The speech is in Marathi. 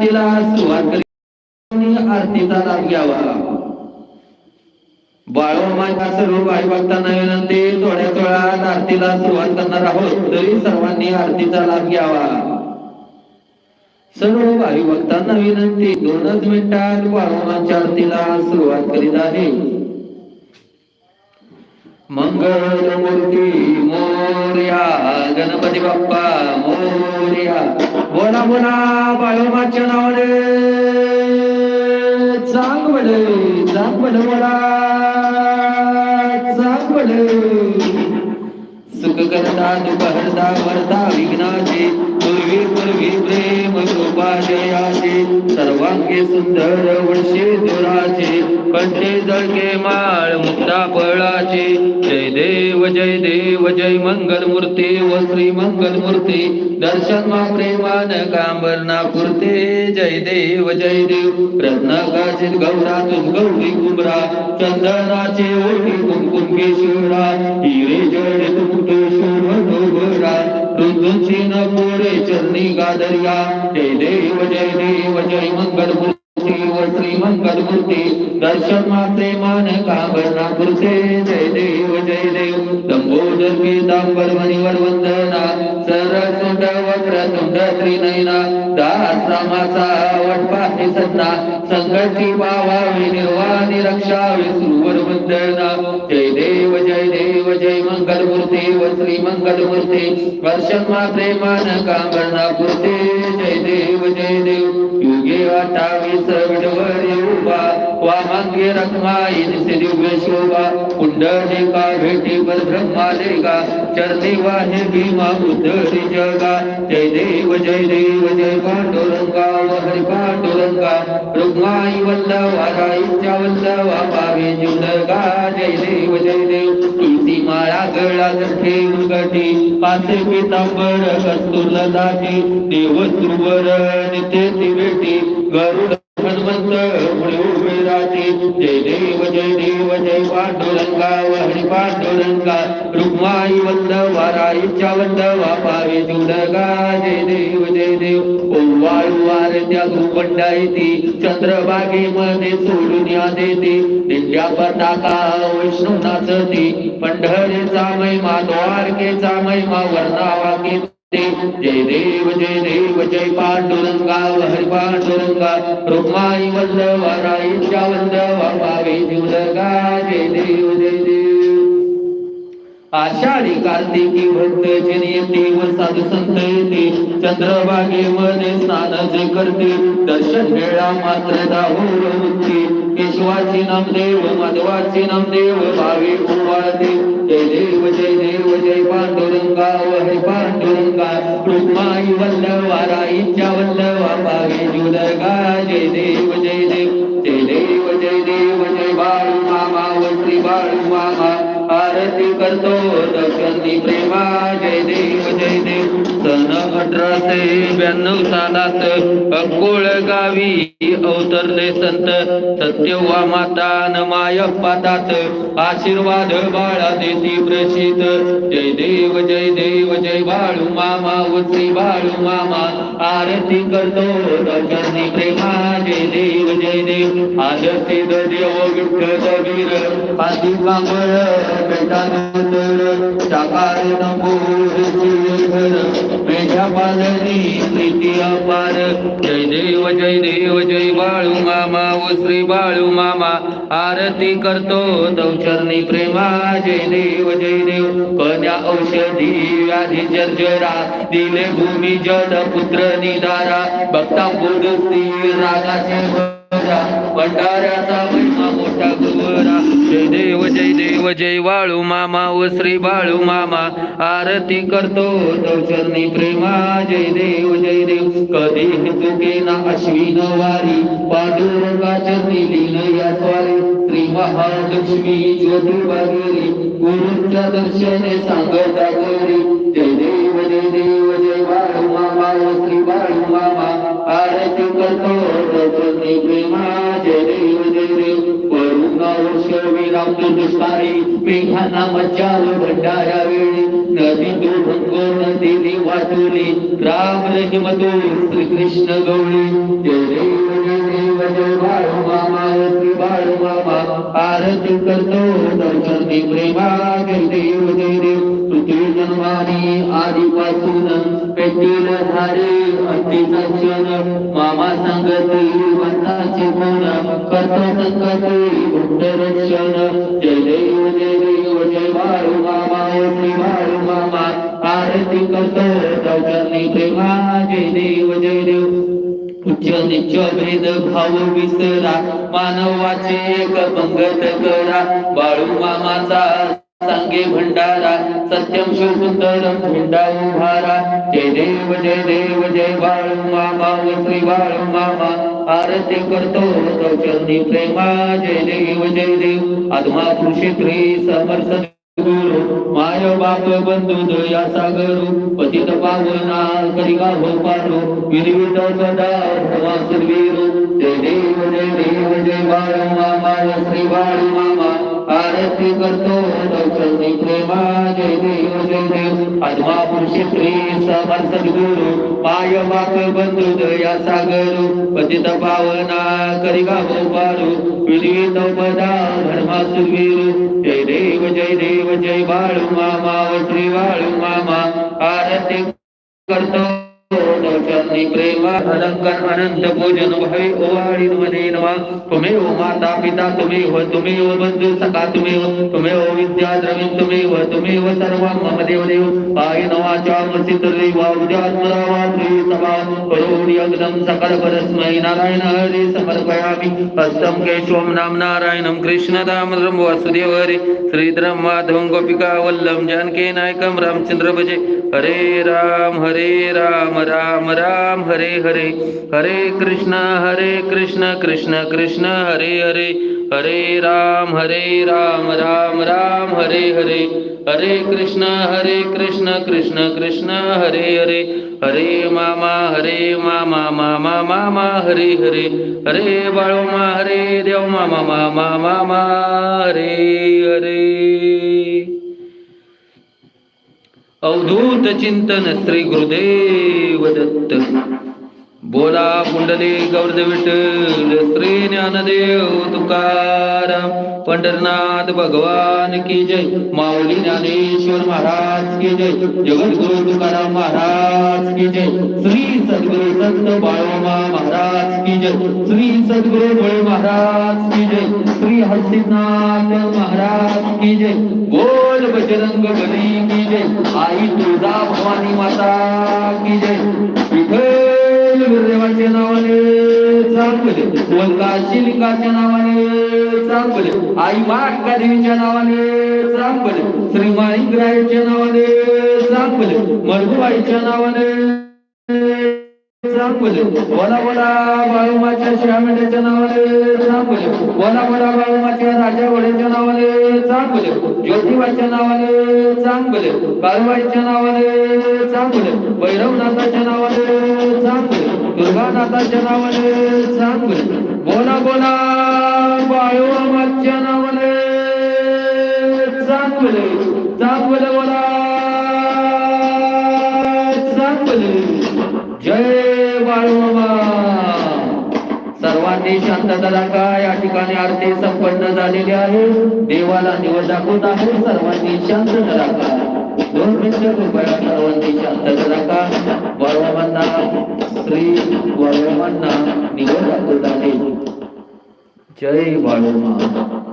सुरुवात आरतीचा लाभ घ्यावा? बाळोमाच्या सर्व भाई भक्तांना विनंती थोड्याच वेळात आरतीला सुरुवात करणार आहोत तरी सर्वांनी आरतीचा लाभ घ्यावा. सर्व भाई भक्तांना विनंती दोनच मिनिटात बाळोमाच्या आरतीला सुरुवात करीत आहे. मूर्ती मोर्या गणपती बाप्पा मोर्या. बोला बोला बाळोमाच्या नावाने. चांग बडे चांग बडे बोला. चांग बडे सुख करता दुःख वरता विघ्नाचे पूर्वी पूर्वी प्रेम कृपा जयाचे सर्वांगे सुंदर वंशे दुराचे कंठे जळके माळ मुक्ता पळाचे. जय देव जय देव जय मंगल मूर्ती व श्री मंगल मूर्ती दर्शन मा प्रेमान कांबरना पुरते. जय देव जय देव रत्नाकाचित गौरा तुम गौरी कुमरा चंदनाचे ओटी कुमकुम केशवरा. हिरे जडित रुंदुची न पोरे चरणी गादर्या. जय देव जय देव जय मंगल मूर्ती व श्री मंगल मूर्ती दर्शन माते मान कांबरना पुरते. जय देव जय देव. लंबोदर पीतांबर मणिवर वंदना. सरसुंड वक्र तुंड त्रिनयना. दास रामाचा वटपाठी सदना संकटी पावावी निर्वाणी रक्षावी सुरवर वंदना. जय देव जय देव जय मंगल श्री मंगल मूर्ती वर्षन मात्रे मान कांबरना पुरते जय देव जय देव। युगे अठ्ठावीस विडवर वामांगे रखमाई निसे दिव्य शोभा। पुंडलिका भेटी पर ब्रह्मालिका चरणी वाहे भीमा उद्धरी जगा। जय देव जय देव जय पांडुरंगा हरि पांडुरंगा। वल्लवा राईच्या वल्लवा पावे जय देव जय देव माळा गळा ठेवून गटी पासे पितांबर कस्तुर दाटी देव सुवर नित्य ती भेटी गरुड हनुमंत जय देव जय देव जय पांडुरंगा हरी पांडुरंगा रुक्माई वंद वाराईच्या वंद वापावे जुडगा जय देव जय देव ओवाळू आरत्या गुरुपंडा येते चंद्रबागेमध्ये सोडून या देते दिंड्या पताका वैष्णव नाचते पंढरीचा महिमा द्वारकेचा महिमा वर्णावा जय देव जय देव जय पांडुरंगा हरि पांडुरंगा रुक्माई वल्लवा राईच्या वल्लवा पावे जुलगा जय देव जय देव। आषाढी कार्तिकी भक्त जन येते व साधू संत येते चंद्रभागे मध्ये स्नान जे करते दर्शन वेळा मात्र दाहोर मुक्ती केशवाचे नामदेव माधवाचे नामदेव भावे उवाळते जय देव जय देव जय पांडुरंगा हरी पांडुरंगा. रुक्माई वल्लवा राईच्या वल्लवा पावे जुलगा. जय देव जय देव जय देव जय देव जय बाळू मामा व श्री बाळू मामा. आरती करतो दक्षिणी प्रेमा. जय देव जय देव. अठराशे ब्याण्णव सालात अकोळ गावी अवतरले संत. सत्यवा माता न मायप्पा तात आशीर्वाद बाळा देती प्रसिद्ध. जय देव जय देव जय बाळू मामा व बाळू मामा. आरती करतो दर्शनी प्रेमा. जय देव जय देव. आदर्शी देव विठ्ठल वीर. आदी कांबळ बेटानंतर साकार नंबूरची घर मेघ्या पालनी प्रीती अपार. जय देव जय देव जय बाळू मामा ओ श्री बाळू मामा. आरती करतो दौचरणी प्रेमा. जय देव जय देव. कन्या औषधी व्याधी जर्जरा. दिले भूमी जड पुत्र निधारा भक्ता श्री रागाचे भंडाऱ्याचा जय वाळू मामा व श्री बाळू मामा. आरती करतो चरणी प्रेमा. जय देव जय देव. कधी चुके ना अश्विन वारी. पांडुरंगा चरणी लीन या स्वारी. श्री महालक्ष्मी ज्योतिबा गेली गुरुच्या दर्शने सांगता गरी जय देव जय देव जय बाळू मामा व श्री बाळू मामा. आरती करतो चरणी प्रेमा. जय देव जय देव. दुष्काळी मेघाना मज्जाव वेळी नदी तो वाचुली राम रहिमतो श्री कृष्ण गवळी मामा आरती करतो दर्शनी प्रेमा जय देव जय देव पृथ्वी जन्माने आधीपासून पेटील क्षण मामा सांगते जय जय देव जय श्री आरती प्रेमा जय देव जय देव उच्च भेद भाव विसरा मानवाचे एक पंगत करा. बाळू मामाचा सांगे भंडारा सत्यम शिव सुंदरम झेंडा उभारा जय देव जय देव जय बाळू मामा व श्री बाळू मामा। आरती करतो चौचरणी प्रेमा। जय देव जय देव। आत्मा कृषेत्री समर्थ गुरु माय बाप बंधू दया सागरू। पतित पावना करिगा हो पारो। विनिवित सदा भवा सुरवीरो। जय देव जय देव जय बाळू मामा व श्री बाळू मामा आरती करतो दर्शनी प्रेमा जय देव जय देव आत्मा पुरुषी श्री समर्थ गुरु पाय बाप बंधु दया सागरू पतित पावना करी हो पारो विनिवित पदा धर्मा सुरवीरो जय देव जय देव जय बाळू मामा श्री बाळू मामा. आरती करतो. चरणी प्रेम अलंकार अनंत पूजन भय ओवाळी मध्ये नवा. तुम्ही ओ माता पिता तुम्ही हो तुम्ही ओ बंधू सखा तुम्ही हो तुम्ही ओ विद्या द्रविण तुम्ही हो तुम्ही हो सर्व मम देव देव आय नवाच्या मसित वा उद्यात्मरा वा श्री सभा करोडी अग्नम सकल परस्मै नारायण हरे समर्पयामि. हस्तम केशवम नाम नारायणम कृष्ण दामोदरम वासुदेव हरे. श्रीधरम माधवम गोपिका वल्लम जानकी नायकम रामचंद्र भजे. हरे राम हरे राम राम राम. हरे हरे. हरे कृष्ण हरे कृष्ण कृष्ण कृष्ण हरे हरे. हरे राम हरे राम राम राम हरे हरे. हरे कृष्ण हरे कृष्ण कृष्ण कृष्ण हरे हरे. हरे मामा हरे मामा मामा मामा हरे हरे. हरे बाळो मा हरे देव मामा मामा मामा हरे हरे. अवधूत चिंतन श्री गुरुदेव. ወደ बोला पुंडली गौरद विठ्ठल श्री ज्ञानदेव तुकाराम पंढरनाथ भगवान की जय माऊली ज्ञानेश्वर महाराज की जय जगद्गुरु तुकाराम महाराज की जय श्री सद्गुरु संत बाळोमा महाराज की जय श्री सद्गुरु बळे महाराज की जय श्री हरसिद्धनाथ महाराज की जय बोल बजरंग बली की जय आई तुळजा भवानी माता की जय. विठ्ठल गुरुदेवाच्या नावाने चांगले. वंका शिलिकाच्या नावाने चांगले. आई माटका देवीच्या नावाने चांगले. श्री माणिकरायच्या नावाने चांगले. मरगुबाईच्या नावाने चांगले बोला बोला बाळूमाच्या श्यामेंद्याच्या बाळूमाच्या राजा वडेच्या नावाने चांगले ज्योतिबाच्या नावाने चांगले. काळबाईच्या नावाने चांगले. भैरवनाथाच्या नावाने चांगले. दुर्गानाथाच्या नावाने चांगले. बोला बोला बाळूमाच्या नावाने चांगले. चांगले बोला चांगले. जय सर्वांनी शांतता राखा या ठिकाणी आरती संपन्न झालेली आहे. देवाला निवड दाखवत आहे. सर्वांनी शांत राखा दोन मिनिटं कृपया सर्वांनी शांत राखा बाळूमांना श्री बाळूमांना निवड दाखवत आहे. जय बाळूमा